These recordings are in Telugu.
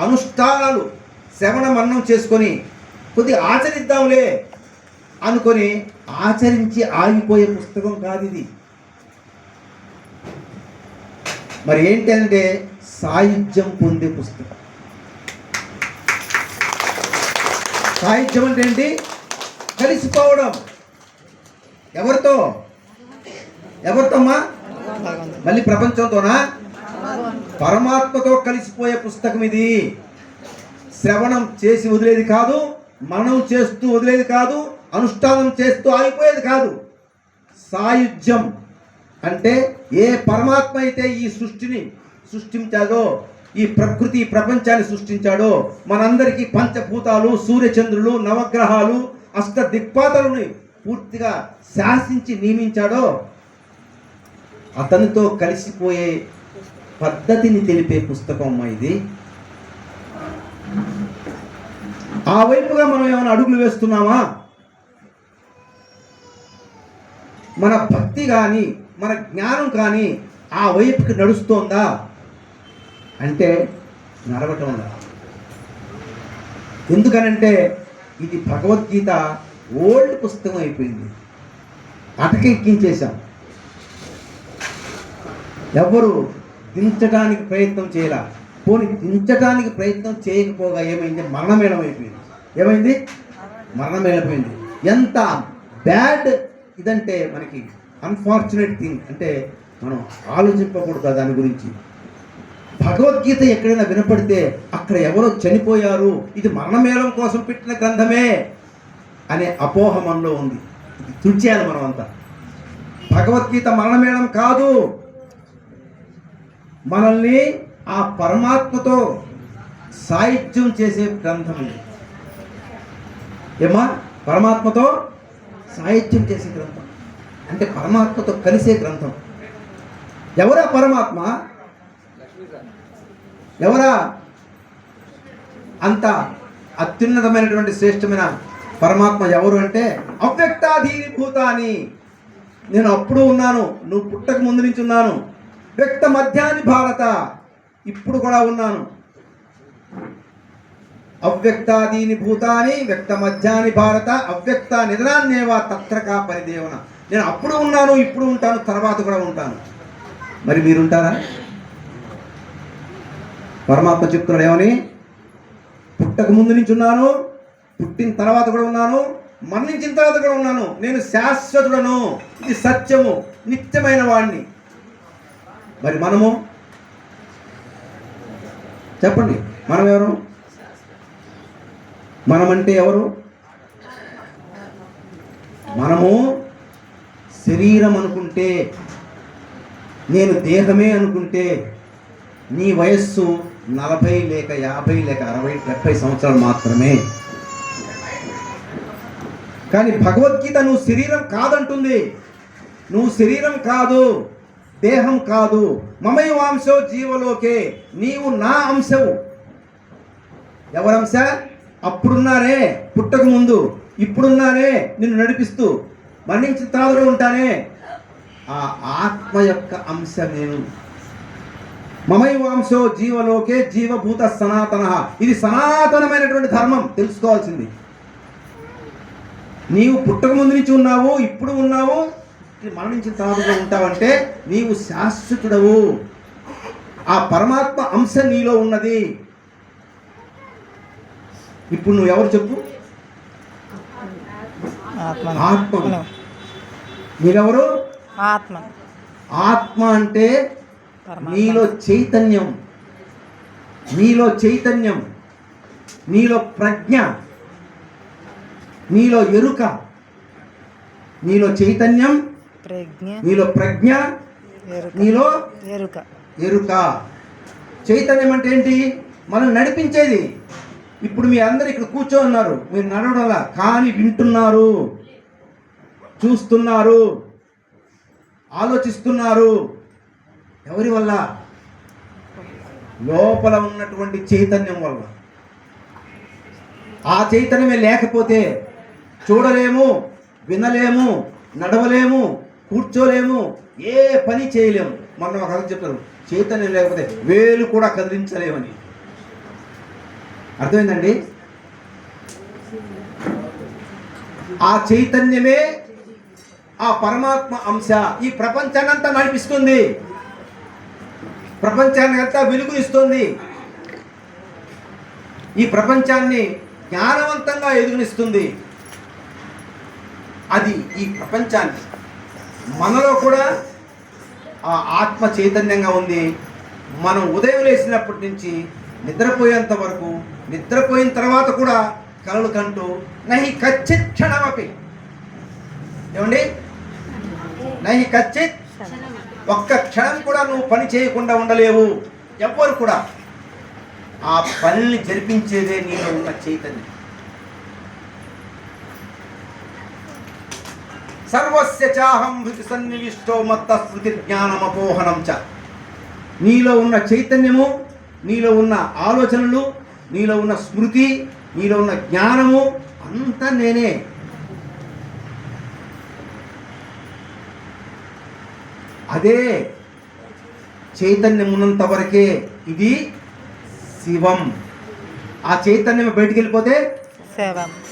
అనుష్ఠానాలు శ్రవణ మన్నం చేసుకొని కొద్దిగా ఆచరిద్దాంలే అనుకొని ఆచరించి ఆగిపోయే పుస్తకం కాదు ఇది. మరి ఏంటంటే సాహిత్యం పొందే పుస్తకం. సాహిత్యం అంటే ఏంటి? కలిసిపోవడం. ఎవరితో? ఎవరితో అమ్మా మళ్ళీ ప్రపంచంతోనా? పరమాత్మతో కలిసిపోయే పుస్తకం ఇది. శ్రవణం చేసి వదిలేది కాదు మనం చేస్తూ వదిలేది కాదు అనుష్ఠానం చేస్తూ ఆగిపోయేది కాదు. సాయుధ్యం అంటే ఏ పరమాత్మ అయితే ఈ సృష్టిని సృష్టించాడో ఈ ప్రకృతి ప్రపంచాన్ని సృష్టించాడో మనందరికీ పంచభూతాలు సూర్యచంద్రులు నవగ్రహాలు అష్ట దిక్పాతలని పూర్తిగా శాసించి నియమించాడో అతనితో కలిసిపోయే పద్ధతిని తెలిపే పుస్తకం అమ్మా ఇది. ఆ వైపుగా మనం ఏమైనా అడుగులు వేస్తున్నామా? మన భక్తి కానీ మన జ్ఞానం కానీ ఆ వైపుకి నడుస్తోందా? అంటే నడవటం ఎందుకనంటే ఇది భగవద్గీత ఓల్డ్ పుస్తకం అయిపోయింది. అటకెక్కించేశాం. ఎవరు దించడానికి ప్రయత్నం చేయాల? పోనీ దించడానికి ప్రయత్నం చేయకపోగా ఏమైంది? మరణమేళం అయిపోయింది ఏమైంది? మరణమేళమైపోయింది ఎంత బ్యాడ్ ఇదంటే మనకి అన్ఫార్చునేట్ థింగ్ అంటే మనం ఆలోచింపకూడదు దాని గురించి. భగవద్గీత ఎక్కడైనా వినపడితే అక్కడ ఎవరో చనిపోయారు ఇది మరణమేళం కోసం పెట్టిన గ్రంథమే అనే అపోహ మనలో ఉంది. ఇది తుడిచేయాలి మనం అంతా భగవద్గీత మరణమేళం కాదు. మనల్ని ఆ పరమాత్మతో సాహిత్యం చేసే గ్రంథం ఇది. ఏమా పరమాత్మతో సాహిత్యం చేసే గ్రంథం. అంటే పరమాత్మతో కలిసే గ్రంథం. ఎవరా పరమాత్మ? ఎవరా? అంత అత్యున్నతమైనటువంటి శ్రేష్టమైన పరమాత్మ ఎవరు అంటే అవ్యక్తాధీని అని నేను అప్పుడు ఉన్నాను నువ్వు పుట్టక ముందు నుంచి ఉన్నాను. వ్యక్త మధ్యాని భారత. ఇప్పుడు కూడా ఉన్నాను. అవ్యక్తాదీని భూతాని వ్యక్త మధ్యాని భారత అవ్యక్త నిధనాన్నేవా తత్రకా పరిదేవన. నేను అప్పుడు ఉన్నాను ఇప్పుడు ఉంటాను తర్వాత కూడా ఉంటాను. మరి మీరుంటారా? పరమాత్మ చెప్తున్నాడు ఏమని? పుట్టక ముందు నుంచి ఉన్నాను పుట్టిన తర్వాత కూడా ఉన్నాను మరణించిన తర్వాత కూడా ఉన్నాను. నేను శాశ్వతుడను. ఇది సత్యము నిత్యమైన వాడిని మరి మనము? చెప్పండి. మనం ఎవరు? మనమంటే ఎవరు? మనము శరీరం అనుకుంటే నేను దేహమే అనుకుంటే నీ వయస్సు నలభై లేక యాభై లేక అరవై డెబ్బై సంవత్సరాలు మాత్రమే. కానీ భగవద్గీత నువ్వు శరీరం కాదంటుంది. నువ్వు శరీరం కాదు. దేహం కాదు మమై వాంశో జీవలోకే నీవు నా అంశవు. ఎవరంశ? అప్పుడున్నారే పుట్టక ముందు ఇప్పుడున్నారే నిన్ను నడిపిస్తూ మరణించిన తర్వాత ఉంటానే. ఆ ఆత్మ యొక్క అంశ నేను మమైవాంశో జీవలోకే జీవభూత సనాతన. ఇది సనాతనమైనటువంటి ధర్మం తెలుసుకోవాల్సింది. నీవు పుట్టక ముందు నుంచి ఉన్నావు ఇప్పుడు ఉన్నావు మరణించిన తర్వాత ఉంటావంటే నీవు శాశ్వతుడవు. ఆ పరమాత్మ అంశ నీలో ఉన్నది. ఇప్పుడు నువ్వు ఎవరు చెప్పు? ఆత్మ. ఆత్మ. మీరెవరు? ఆత్మ. ఆత్మ అంటే. నీలో చైతన్యం. నీలో చైతన్యం. నీలో ప్రజ్ఞ. నీలో ఎరుక. నీలో చైతన్యం. ప్రజ్ఞ. నీలో ప్రజ్ఞ నీలో ఎరుక. ఎరుక. చైతన్యం అంటే ఏంటి? మనం నడిపించేది. ఇప్పుడు మీ అందరు ఇక్కడ కూర్చో ఉన్నారు. మీరు నడవడంలా కానీ వింటున్నారు. చూస్తున్నారు. ఆలోచిస్తున్నారు. ఎవరి వల్ల? లోపల ఉన్నటువంటి చైతన్యం వల్ల. ఆ చైతన్యమే లేకపోతే చూడలేము వినలేము నడవలేము. కూర్చోలేము ఏ పని చేయలేము. మొన్న ఒక కథ చెప్తారు చైతన్యం లేకపోతే వేలు కూడా కదిలించలేమని. అర్థమైందండి? ఆ చైతన్యమే ఆ పరమాత్మ అంశ. ఈ ప్రపంచానంతా నడిపిస్తుంది. ప్రపంచాన్ని అంతా వెలుగునిస్తుంది. ఈ ప్రపంచాన్ని జ్ఞానవంతంగా ఎదుగునిస్తుంది. అది ఈ ప్రపంచాన్ని. మనలో కూడా ఆ ఆత్మ చైతన్యంగా ఉంది. మనం ఉదయం లేచినప్పటి నుంచి నిద్రపోయేంత వరకు నిద్రపోయిన తర్వాత కూడా కలలు కంటూ నహి కచ్చిత్ క్షణమపి. ఏమండి? నహి కచ్చిత్ ఒక్క క్షణం కూడా నువ్వు పని చేయకుండా ఉండలేవు. ఎవ్వరు కూడా. ఆ పనిని జరిపించేదే నీలో ఉన్న చైతన్యం. సర్వస్య చాహం హృతి సన్నివిష్టో మత్త స్మృతి జ్ఞానమపోహనం చ. నీలో ఉన్న చైతన్యము నీలో ఉన్న ఆలోచనలు నీలో ఉన్న స్మృతి నీలో ఉన్న జ్ఞానము అంతా నేనే. అదే చైతన్యం ఉన్నంత వరకే ఇది శివం. ఆ చైతన్యం బయటికి వెళ్ళిపోతే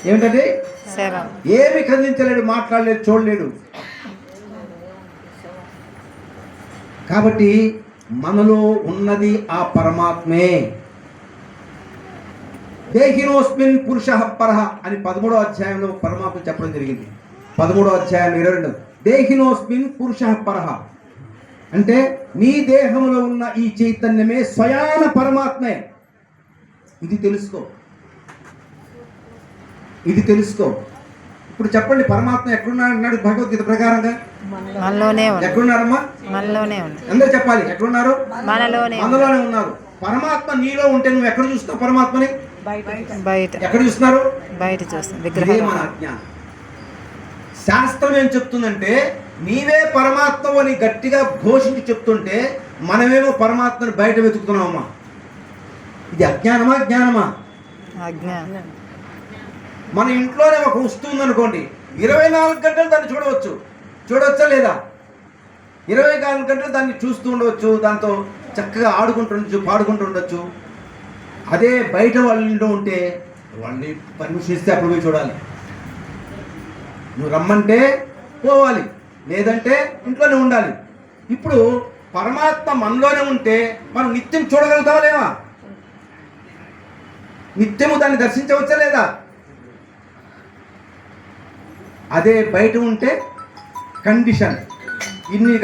ఏమిటంటే ఏమి ఖండించలేడు మాట్లాడలేడు చూడలేడు. కాబట్టి మనలో ఉన్నది ఆ పరమాత్మే. దేహినోస్మిన్ పురుష పరహ అని పదమూడో అధ్యాయంలో పరమాత్మ చెప్పడం జరిగింది. పదమూడో అధ్యాయం ఇరవై రెండు దేహినోస్మిన్ పురుష పరహ అంటే నీ దేహంలో ఉన్న ఈ చైతన్యమే స్వయాన పరమాత్మే. ఇది తెలుసుకో. ఇది తెలుసుకో. ఇప్పుడు చెప్పండి పరమాత్మ ఎక్కడున్నాడు అన్నాడు భగవద్గీత ప్రకారంగా? మనలోనే ఎక్కడున్నారమ్మా? మనలోనే అందరు చెప్పాలి ఎక్కడున్నారు? మనలోనే ఉన్నారు. పరమాత్మ నీలో ఉంటే నువ్వు ఎక్కడ చూస్తావు పరమాత్మని? బయట. ఎక్కడ చూస్తున్నారు? బయట విగ్రహం అజ్ఞానం శాస్త్రం ఏం చెప్తుందంటే నీవే పరమాత్మ అని గట్టిగా ఘోషించి చెప్తుంటే మనమేమో పరమాత్మని బయట వెతుకుతున్నామమ్మా. ఇది అజ్ఞానమా జ్ఞానమా అజ్ఞానం. మన ఇంట్లోనే ఒక వస్తువు ఉందనుకోండి ఇరవై నాలుగు గంటలు దాన్ని చూడవచ్చు. చూడవచ్చా లేదా? ఇరవై నాలుగు గంటలు దాన్ని చూస్తూ ఉండవచ్చు దాంతో చక్కగా ఆడుకుంటుండొచ్చు పాడుకుంటూ ఉండొచ్చు. అదే బయట వాళ్ళ ఇంట్లో ఉంటే వాళ్ళని పర్మిషన్ ఇస్తే అప్పుడు పోయి చూడాలి. నువ్వు రమ్మంటే పోవాలి లేదంటే ఇంట్లోనే ఉండాలి. ఇప్పుడు పరమాత్మ మనలోనే ఉంటే మనం నిత్యం చూడగలుగుతావా లేవా? నిత్యము దాన్ని దర్శించవచ్చా లేదా? అదే బయట ఉంటే కండిషన్ ఇన్ని